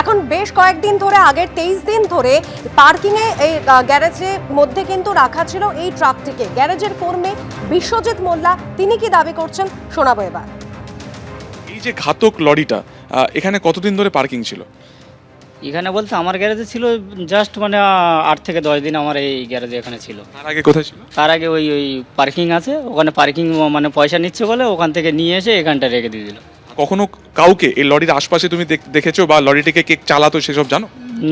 এখন বেশ কয়েকদিন ধরে আগের তেইশ দিন ধরে পার্কিংয়ে এই গ্যারেজের মধ্যে কিন্তু রাখা ছিল এই ট্রাকটিকে। গ্যারেজের কর্মী বিশ্বজিৎ মোল্লা তিনি কি দাবি করছেন? শোনাবো এবার। এই যে ঘাতক লরিটা এখানে কতদিন ধরে পার্কিং ছিল? এখানে বলতে আমার গ্যারেজে ছিল জাস্ট মানে আট থেকে দশ দিন আমার এই গ্যারেজে এখানে ছিল। তার আগে কোথায় ছিল? তার আগে ওই ওই পার্কিং আছে ওখানে পার্কিং মানে পয়সা নিচ্ছে বলে ওখান থেকে নিয়ে এসে এখানটা রেখে দিয়ে দিল। কখনো কাউকে এই লরির আশপাশে তুমি দেখ- দেখেছ বা লরিটিকে কে চালাতো সেসব জানো?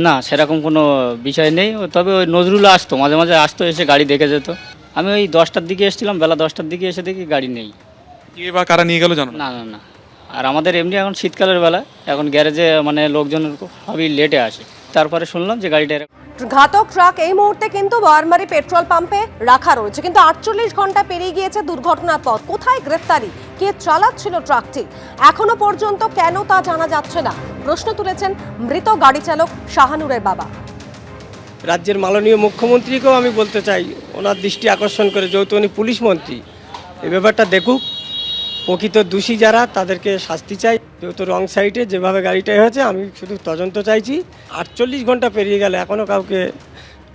না সেরকম কোনো বিষয় নেই। তবে ওই নজরুল আসতো মাঝে মাঝে আসতো এসে গাড়ি দেখে যেত। আমি ওই দশটার দিকে এসেছিলাম বেলা দশটার দিকে এসে দেখি গাড়ি নেই। কে বা কারা নিয়ে গেল জানো না? না না আর আমাদের এমনি এখন শীতকালের বেলা এখন গ্যারেজে মানে লোকজন সবই লেটে আসে। তারপরে শুনলাম যে গাড়িটা এরকম ঘাতক ট্রাক এই মুহূর্তে কিন্তু বয়ারমারি পেট্রোল পাম্পে রাখা রয়েছে। কিন্তু আটচল্লিশ ঘণ্টা পেরিয়ে গিয়েছে দুর্ঘটনার পথ। কোথায় গ্রেফতারি? কে চালাচ্ছিল ট্রাকটি? এখনও পর্যন্ত কেন তা জানা যাচ্ছে না। প্রশ্ন তুলেছেন মৃত গাড়ি চালক শাহানুরের বাবা। রাজ্যের মাননীয় মুখ্যমন্ত্রীকেও আমি বলতে চাই, ওনার দৃষ্টি আকর্ষণ করে, যেহেতু উনি পুলিশ মন্ত্রী। এই ব্যাপারটা দেখুক। প্রকৃত দোষী যারা, তাদেরকে শাস্তি চাই। যেহেতু রং সাইডে যেভাবে গাড়িটা হয়েছে, আমি শুধু তদন্ত চাইছি। আটচল্লিশ ঘণ্টা পেরিয়ে গেলে এখনও কাউকে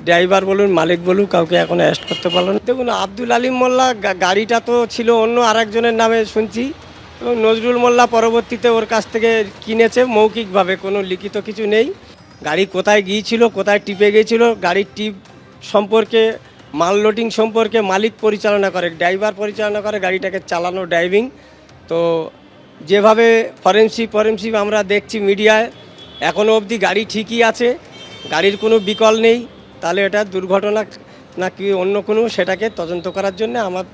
ড্রাইভার বলুন, মালিক বলুন কাউকে এখনও অ্যারেস্ট করতে পারল না। দেখুন, আব্দুল আলিম মোল্লা গাড়িটা তো ছিল অন্য আরেকজনের নামে শুনছি। এবং নজরুল মোল্লা পরবর্তীতে ওর কাছ থেকে কিনেছে, মৌখিকভাবে কোনো লিখিত কিছু নেই। গাড়ি কোথায় গিয়েছিল, কোথায় টিপে গিয়েছিল, গাড়ির টিপ সম্পর্কে মাল লোডিং সম্পর্কে মালিক পরিচালনা করে, ড্রাইভার পরিচালনা করে গাড়িটাকে চালানো ড্রাইভিং। তো যেভাবে ফরেন্সিক ফরেন্সিক আমরা দেখছি মিডিয়ায় এখনও অবধি গাড়ি ঠিকই আছে, গাড়ির কোনো বিকল নেই, তাহলে এটা দুর্ঘটনা নাকি অন্য কোনো সেটাকে তদন্ত করার জন্য আমার,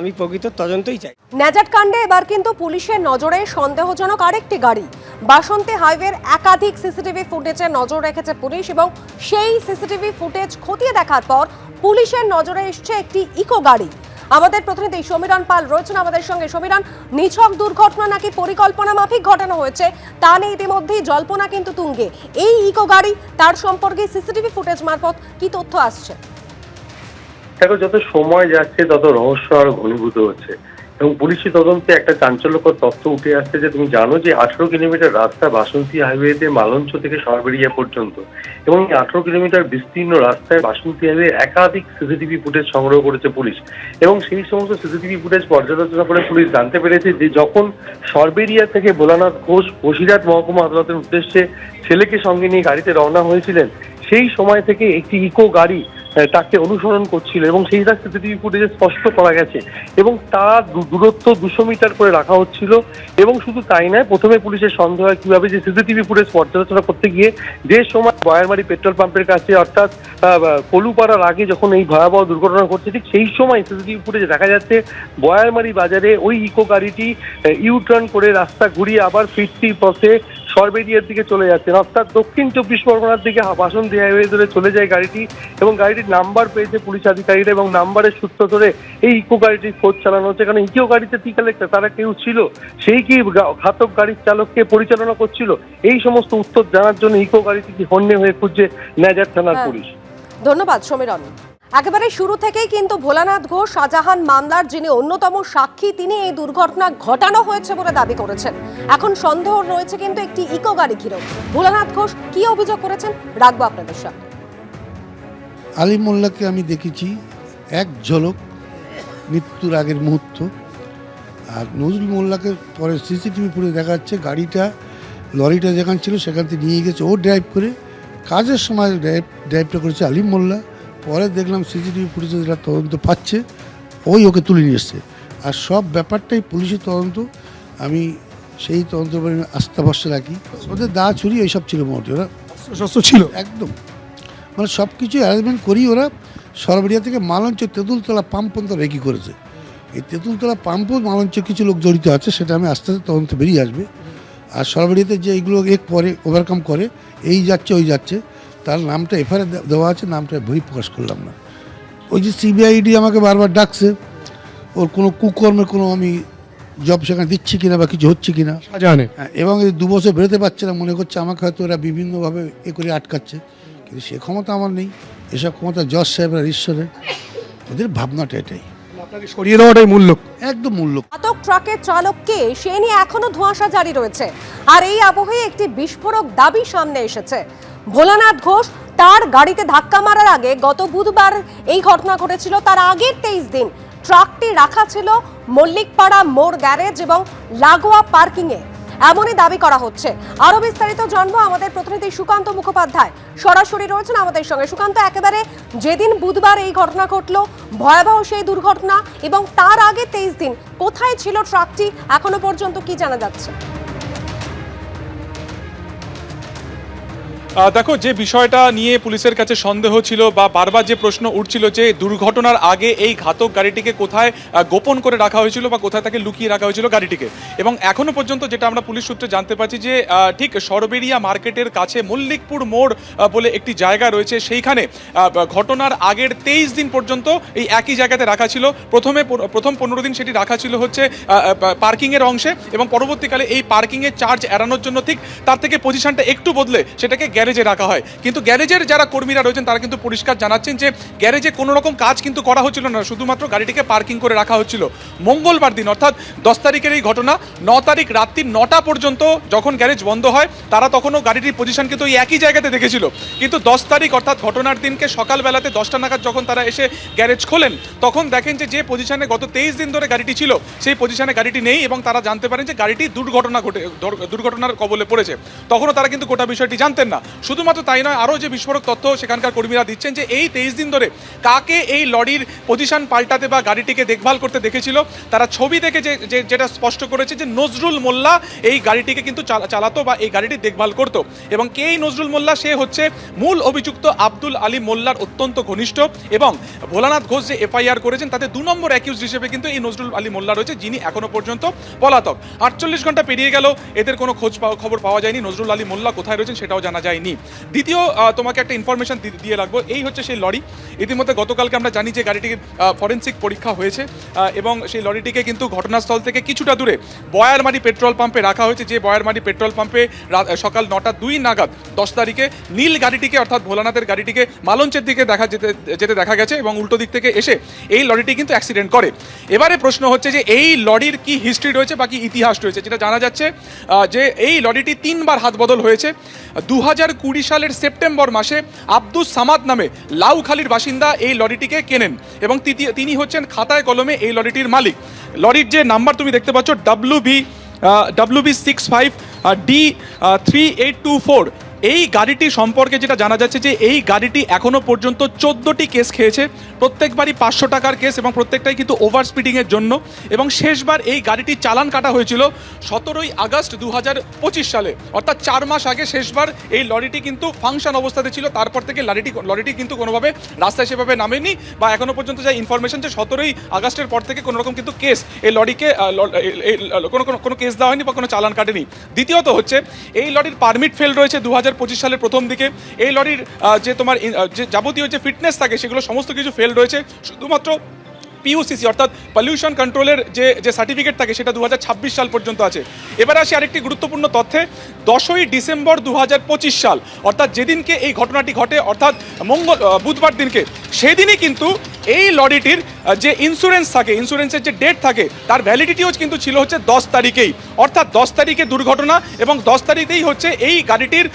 আমি প্রকৃত তদন্তই চাই। ন্যাজাট কাণ্ডে এবার কিন্তু পুলিশের নজরে সন্দেহজনক আরেকটি গাড়ি। বাসন্তী হাইওয়ের একাধিক সিসিটিভি ফুটেজে নজর রেখেছে পুলিশ এবং সেই সিসিটিভি ফুটেজ খতিয়ে দেখার পর পুলিশের নজরে এসছে একটি ইকো গাড়ি। আমাদের প্রতিনিধি সমীরণ পাল রয়েছেন আমাদের সঙ্গে। সমীরণ, নিছক দুর্ঘটনা নাকি পরিকল্পনা মাফিক ঘটানো হয়েছে তা নিয়ে ইতিমধ্যেই জল্পনা কিন্তু তুঙ্গে। এই ইকো গাড়ি, তার সম্পর্কে সিসিটিভি ফুটেজ মারফত কি তথ্য আসছে? দেখো, যত সময় যাচ্ছে, তত রহস্য আরও ঘনীভূত হচ্ছে। এবং পুলিশি তদন্তে একটা চাঞ্চল্যকর তথ্য উঠে আসছে যে তুমি জানো যে আঠারো কিলোমিটার রাস্তা বাসন্তী হাইওয়েতে মালঞ্চ থেকে সরবেরিয়া পর্যন্ত এবং এই আঠারো কিলোমিটার বিস্তীর্ণ রাস্তায় বাসন্তী হাইওয়ে একাধিক সিসিটিভি ফুটেজ সংগ্রহ করেছে পুলিশ। এবং সেই সমস্ত সিসিটিভি ফুটেজ পর্যালোচনা করে পুলিশ জানতে পেরেছে যে যখন সরবেরিয়া থেকে ভোলানাথ ঘোষ, বসিরহাট মহকুমা আদালতের উদ্দেশ্যে ছেলেকে সঙ্গে নিয়ে গাড়িতে রওনা হয়েছিলেন, সেই সময় থেকে একটি ইকো গাড়ি তাকে অনুসরণ করছিল এবং সেইটা সিসিটিভি ফুটেজে স্পষ্ট করা গেছে এবং তার দূরত্ব দুশো মিটার করে রাখা হচ্ছিল এবং শুধু তাই নয়, প্রথমে পুলিশের সন্দেহ হয় কীভাবে যে সিসিটিভি ফুটেজ পর্যালোচনা করতে গিয়ে যে সময় বয়ারমারি পেট্রোল পাম্পের কাছে অর্থাৎ কলুপাড়ার আগে যখন এই ভয়াবহ দুর্ঘটনা ঘটছে, ঠিক সেই সময় সিসিটিভি ফুটেজে দেখা যাচ্ছে বয়ারমারি বাজারে ওই ইকো গাড়িটি ইউ টার্ন করে রাস্তা ঘুরিয়ে আবার ফিরতি পথে সরবেরিয়ার দিকে চলে যাচ্ছে। অর্থাৎ দক্ষিণ চব্বিশ পরগনার দিকে বাসন্তী হাইওয়ে ধরে চলে যায় গাড়িটি এবং গাড়িটির নাম্বার পেয়েছে পুলিশ আধিকারিকরা এবং নাম্বারের সূত্র ধরে এই ইকো গাড়িটির খোঁজ চালানো হচ্ছে। কারণ ইকো গাড়িতে টিকা লেখতে তারা কেউ ছিল সেই কি ঘাতক গাড়ির চালককে পরিচালনা করছিল? এই সমস্ত উত্তর জানার জন্য ইকো গাড়িটি কি হন্যে হয়ে খুঁজছে ন্যাজার থানার হ্যাঁ। পুলিশ। ধন্যবাদ সমীরণ একেবারে শুরু থেকেই কিন্তু ভোলানাথ ঘোষ, শাহজাহান মামলার যিনি অন্যতম সাক্ষী, তিনি এই দুর্ঘটনা ঘটানো হয়েছে বলে দাবি করেছেন। এখন সন্দেহ রয়েছে কিন্তু একটি ইকো গাড়ি ঘিরেও। ভোলানাথ ঘোষ কি অভিযোগ করেছেন? রাখব আপনাদের সাথে আলী মোল্লাকে আমি দেখেছি, এক ঝলক, মৃত্যুর আগের মুহূর্ত। আর নজরুল মোল্লাকে পরে সিসিটিভি ফুটে দেখা যাচ্ছে গাড়িটা, লরিটা যেখানে ছিল সেখান থেকে নিয়ে গেছে। ও ড্রাইভ করে, কাজের সময় ড্রাইভ ড্রাইভটা করেছে আলিম মোল্লা। পরে দেখলাম সিসিটিভি ফুটেজে যেটা তদন্ত পাচ্ছে ওই ওকে তুলে নিয়ে এসছে। আর সব ব্যাপারটাই পুলিশের তদন্ত আমি সেই তদন্তের উপরে আস্থা ভরসা রাখি। ওদের দা চুরি এইসব ছিল মোটামুটি ওরা শস্ত্র ছিল? একদম। মানে সব কিছু অ্যারেঞ্জমেন্ট করি ওরা সরবরিয়া থেকে মালঞ্চ তেঁতুলতলা পাম্প পর্যন্ত রেকি করেছে। এই তেঁতুলতলা পাম্পও মালঞ্চ কিছু লোক জড়িত আছে সেটা আমি আস্তে আস্তে তদন্ত বেরিয়ে আসবে। আর সরবরিয়াতে যে এইগুলো এক পরে ওভারকাম করে এই যাচ্ছে ওই যাচ্ছে। তার নামটা এফআইআর দেওয়া আছে নামটা বই প্রকাশ করলাম না। ওই যে সিবিআইডি আমাকে বারবার ডাকছে ওর কোনো কুকর্মে কোনো আমি জব সেখানে দিচ্ছি কিনা বা কিছু হচ্ছে কিনা। শাহজাহানে হ্যাঁ, এবং এই দু বছর বেরোতে পারছে না মনে করছে আমাকে হয়তো ওরা বিভিন্নভাবে এ করে আটকাচ্ছে। কিন্তু সে ক্ষমতা আমার নেই এসব ক্ষমতা জজ সাহেবরা ঈশ্বরের ওদের ভাবনাটা এটাই। আপনাকে সরিয়ে দেওয়াটাই মূল লক্ষ্য। একদম ট্রাকের চালক কে সে নিয়ে এখনও ধোঁয়াশা জারি রয়েছে। আর এই আবহে একটি বিস্ফোরক দাবি সামনে এসেছে। ভোলানাথ ঘোষ তার গাড়িতে ধাক্কা মারার আগে গত বুধবার এই ঘটনা ঘটেছিল। তার আগের তেইশ দিন ট্রাকটি রাখা ছিল মল্লিকপাড়া মোড় গ্যারেজ এবং লাগোয়া পার্কিংয়ে। এমনই দাবি করা হচ্ছে। আরও বিস্তারিত জানব আমাদের প্রতিনিধি সুকান্ত মুখোপাধ্যায়। সরাসরি রয়েছেন আমাদের সঙ্গে। সুকান্ত, একেবারে যেদিন বুধবার এই ঘটনা ঘটলো, ভয়াবহ সেই দুর্ঘটনা এবং তার আগে তেইশ দিন কোথায় ছিল ট্রাকটি, এখনও পর্যন্ত কি জানা যাচ্ছে? দেখো, যে বিষয়টা নিয়ে পুলিশের কাছে সন্দেহ ছিল বা বারবার যে প্রশ্ন উঠছিল যে দুর্ঘটনার আগে এই ঘাতক গাড়িটিকে কোথায় গোপন করে রাখা হয়েছিল বা কোথায় তাকে লুকিয়ে রাখা হয়েছিল গাড়িটিকে। এবং এখনও পর্যন্ত যেটা আমরা পুলিশ সূত্রে জানতে পারছি যে ঠিক সরবেরিয়া মার্কেটের কাছে মল্লিকপুর মোড় বলে একটি জায়গা রয়েছে। সেইখানে ঘটনার আগের তেইশ দিন পর্যন্ত এই একই জায়গাতে রাখা ছিল। প্রথমে প্রথম পনেরো দিন সেটি রাখা ছিল হচ্ছে পার্কিংয়ের অংশে এবং পরবর্তীকালে এই পার্কিংয়ের চার্জ এড়ানোর জন্য ঠিক তার থেকে পজিশনটা একটু বদলে সেটাকে গ্যারেজে রাখা হয়। কিন্তু গ্যারেজের যারা কর্মীরা রয়েছেন, তারা কিন্তু পরিষ্কার জানাচ্ছেন যে, গ্যারেজে কোনো রকম কাজ কিন্তু করা হচ্ছিল না, শুধুমাত্র গাড়িটিকে পার্কিং করে রাখা হচ্ছিল। মঙ্গলবার দিন, অর্থাৎ দশ তারিখের এই ঘটনা, ন তারিখ রাত্রি নটা পর্যন্ত যখন গ্যারেজ বন্ধ হয়, তারা তখনও গাড়িটির পজিশন কিন্তু ওই একই জায়গাতে দেখেছিল। কিন্তু দশ তারিখ, অর্থাৎ ঘটনার দিনকে সকালবেলাতে দশটা নাগাদ যখন তারা এসে গ্যারেজ খোলেন, তখন দেখেন যে যে পজিশনে গত তেইশ দিন ধরে গাড়িটি ছিল, সেই পজিশনে গাড়িটি নেই এবং তারা জানতে পারেন যে, গাড়িটি দুর্ঘটনা ঘটে, দুর্ঘটনার কবলে পড়েছে। তখনও তারা কিন্তু গোটা বিষয়টি জানতেন না। শুধুমাত্র তাই নয়, আরও যে বিস্ফোরক তথ্য সেখানকার কর্মীরা দিচ্ছেন যে এই তেইশ দিন ধরে কাকে এই লরির পজিশন পাল্টাতে বা গাড়িটিকে দেখভাল করতে দেখেছিল, তারা ছবি দেখে যে যেটা স্পষ্ট করেছে যে নজরুল মোল্লা এই গাড়িটিকে কিন্তু চালা- চালাতো বা এই গাড়িটি দেখভাল করতো এবং কে এই নজরুল মোল্লা? সে হচ্ছে মূল অভিযুক্ত আব্দুল আলী মোল্লার অত্যন্ত ঘনিষ্ঠ এবং ভোলানাথ ঘোষ যে এফআইআর করেছেন, তাতে দু নম্বর অ্যাকিউজ হিসেবে কিন্তু এই নজরুল আলী মোল্লা রয়েছে, যিনি এখনও পর্যন্ত পলাতক। আটচল্লিশ ঘণ্টা পেরিয়ে গেল, এদের কোনো খোঁজ খবর পাওয়া যায়নি, নজরুল আলী মোল্লা কোথায় রয়েছেন সেটাও জানা যায়নি। দ্বিতীয় তোমাকে একটা ইনফরমেশন দিয়ে রাখব। এই হচ্ছে সেই লরি। ইতিমধ্যে গতকালকে আমরা জানি যে গাড়িটির ফরেন্সিক পরীক্ষা হয়েছে এবং সেই লরিটিকে কিন্তু ঘটনাস্থল থেকে কিছুটা দূরে বয়ারমারি পেট্রোল পাম্পে রাখা হয়েছে, যে বয়ারমারি পেট্রোল পাম্পে সকাল নটা দুই নাগাদ, দশ তারিখে নীল গাড়িটিকে, অর্থাৎ ভোলানাথের গাড়িটিকে মালঞ্চের দিকে দেখা যেতে যেতে দেখা গেছে এবং উল্টো দিক থেকে এসে এই লরিটি কিন্তু অ্যাক্সিডেন্ট করে। এবারে প্রশ্ন হচ্ছে যে এই লরির কি হিস্ট্রি রয়েছে বা কি ইতিহাস রয়েছে? যেটা জানা যাচ্ছে যে এই লরিটি তিনবার হাত বদল হয়েছে। দু হাজার কুড়ি সালের সেপ্টেম্বর মাসে আব্দুস সামাদ নামে লাউখালির বাসিন্দা এই লরিটিকে কেনেন এবং তিনি হচ্ছেন খাতায় কলমে এই লরিটির মালিক। লরির যে নাম্বার তুমি দেখতে পাচ্ছ W B W B six five D three eight two four এই গাড়িটি সম্পর্কে যেটা জানা যাচ্ছে যে এই গাড়িটি এখনও পর্যন্ত চোদ্দোটি কেস খেয়েছে, প্রত্যেকবারই পাঁচশো টাকার কেস এবং প্রত্যেকটাই কিন্তু ওভার স্পিডিংয়ের জন্য এবং শেষবার এই গাড়িটির চালান কাটা হয়েছিল সতেরোই আগস্ট দু হাজার পঁচিশ সালে। অর্থাৎ চার মাস আগে শেষবার এই লরিটি কিন্তু ফাংশন অবস্থাতে ছিল, তারপর থেকে লরিটি লরিটি কিন্তু কোনোভাবে রাস্তায় সেভাবে নামেনি বা এখনও পর্যন্ত যা ইনফরমেশন যে সতেরোই আগস্টের পর থেকে কোনো রকম কিন্তু কেস এই লরিকে কোনো- কোনো কেস দেওয়া হয়নি বা কোনো চালান কাটেনি। দ্বিতীয়ত হচ্ছে, এই লরির পারমিট ফেল রয়েছে দু হাজার পঁচিশ সালের প্রথম দিকে এই লরির যে তোমার যে যাবতীয় যে ফিটনেস থাকে সেগুলো সমস্ত কিছু ফেল রয়েছে। শুধুমাত্র পিউসিসি অর্থাৎ পলিউশন কন্ট্রোলের যে যে সার্টিফিকেট থাকে সেটা দু হাজার ছাব্বিশ সাল পর্যন্ত আছে। এবার আসি আরেকটি গুরুত্বপূর্ণ তথ্যে। দশই ডিসেম্বর দু হাজার পঁচিশ সাল, অর্থাৎ যেদিনকে এই ঘটনাটি ঘটে, অর্থাৎ মঙ্গল বুধবার দিনকে, সেদিনই কিন্তু এই লরিটির যে ইন্স্যুরেন্স থাকে ইন্স্যুরেন্সের যে ডেট থাকে, তার ভ্যালিডিটিও কিন্তু ছিল হচ্ছে দশ তারিখেই। অর্থাৎ দশ তারিখে দুর্ঘটনা এবং দশ তারিখেই হচ্ছে এই গাড়িটির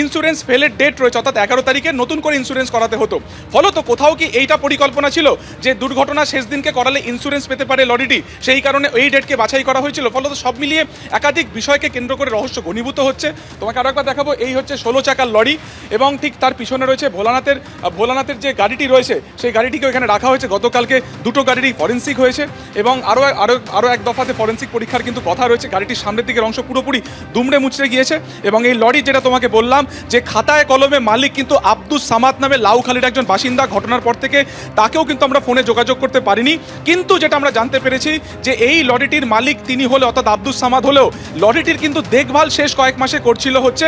ইন্স্যুরেন্স ফেলের ডেট রয়েছে, অর্থাৎ এগারো তারিখে নতুন করে ইন্স্যুরেন্স করাতে হতো। ফলত কোথাও কি এইটা পরিকল্পনা ছিল যে দুর্ঘটনা শেষ দিনকে করালে ইন্স্যুরেন্স পেতে পারে লরিটি সেই কারণে এই ডেটকে বাছাই করা হয়েছিল। ফলত সব মিলিয়ে একাধিক বিষয়কে কেন্দ্র করে রহস্য ঘনীভূত হচ্ছে। তোমাকে আরও একবার দেখাবো, এই হচ্ছে ষোলো চাকার লরি এবং ঠিক তার পিছনে রয়েছে ভোলানাথের ভোলানাথের যে গাড়িটি রয়েছে, সেই গাড়িটিকে এখানে রাখা হয়েছে। গতকালকে দুটো গাড়িরই ফরেন্সিক হয়েছে এবং আরও আরও আরও এক দফাতে ফরেন্সিক পরীক্ষার কিন্তু কথা রয়েছে। গাড়িটির সামনের দিকের অংশ পুরোপুরি দুমড়ে মুচড়ে গিয়েছে এবং এই লরি যেটা তোমাকে বললাম, যে খাতায় কলমে মালিক কিন্তু আব্দুস সামাদ নামে লাউখালির একজন বাসিন্দা ঘটনার পর থেকে তাকেও কিন্তু আমরা ফোনে যোগাযোগ করতে পারিনি। কিন্তু যেটা আমরা জানতে পেরেছি, যে এই লরিটির মালিক তিনি হলে, অর্থাৎ আব্দুস সামাদ হলেও লরিটির কিন্তু দেখভাল শেষ কয়েক মাসে করছিল হচ্ছে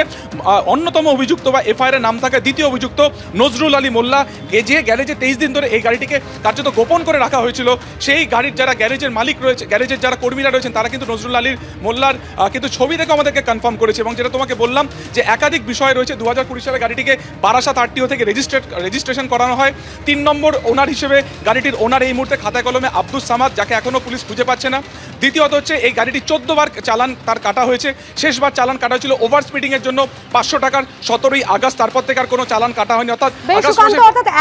অন্যতম অভিযুক্ত বা এফআইআর নাম থাকা দ্বিতীয় অভিযুক্ত নজরুল আলী মোল্লা। যে গ্যারেজে তেইশ দিন ধরে এই গাড়িটিকে কার্যত গোপন করে রাখা হয়েছিল। সেই গাড়ির যারা গ্যারেজের মালিক রয়েছে গ্যারেজের যারা কর্মীরা রয়েছেন তারা কিন্তু নজরুল আলীর মোল্লার কিন্তু ছবি দেখে আমাদেরকে কনফার্ম করেছে এবং যেটা তোমাকে বললাম যে একাধিক বিষয় রয়েছে দু হাজার কুড়ি সালে গাড়িটিকে বারাসাত আরটিও থেকে রেজিস্ট্রেট রেজিস্ট্রেশন করানো হয়। তিন নম্বর ওনার হিসেবে গাড়িটির ওনার এই মুহূর্তে খাতায় কলমে আব্দুল সামাদ যাকে এখনও পুলিশ খুঁজে পাচ্ছে না। দ্বিতীয়ত হচ্ছে এই গাড়িটি চোদ্দ বার চালান তার কাটা হয়েছে। শেষবার চালান কাটা হয়েছিল ওভার স্পিডিংয়ের জন্য পাঁচশো টাকার সতেরোই আগস্ট তারপর থেকে আর কোনো চালান কাটা হয়নি। অর্থাৎ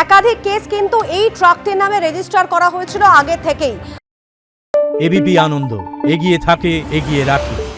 একাধিক কেস কিন্তু এই ট্রাকটির নামে রেজিস্টার করা হয়েছিল আগে থেকেই। এবিপি আনন্দ এগিয়ে থাকে এগিয়ে রাখে।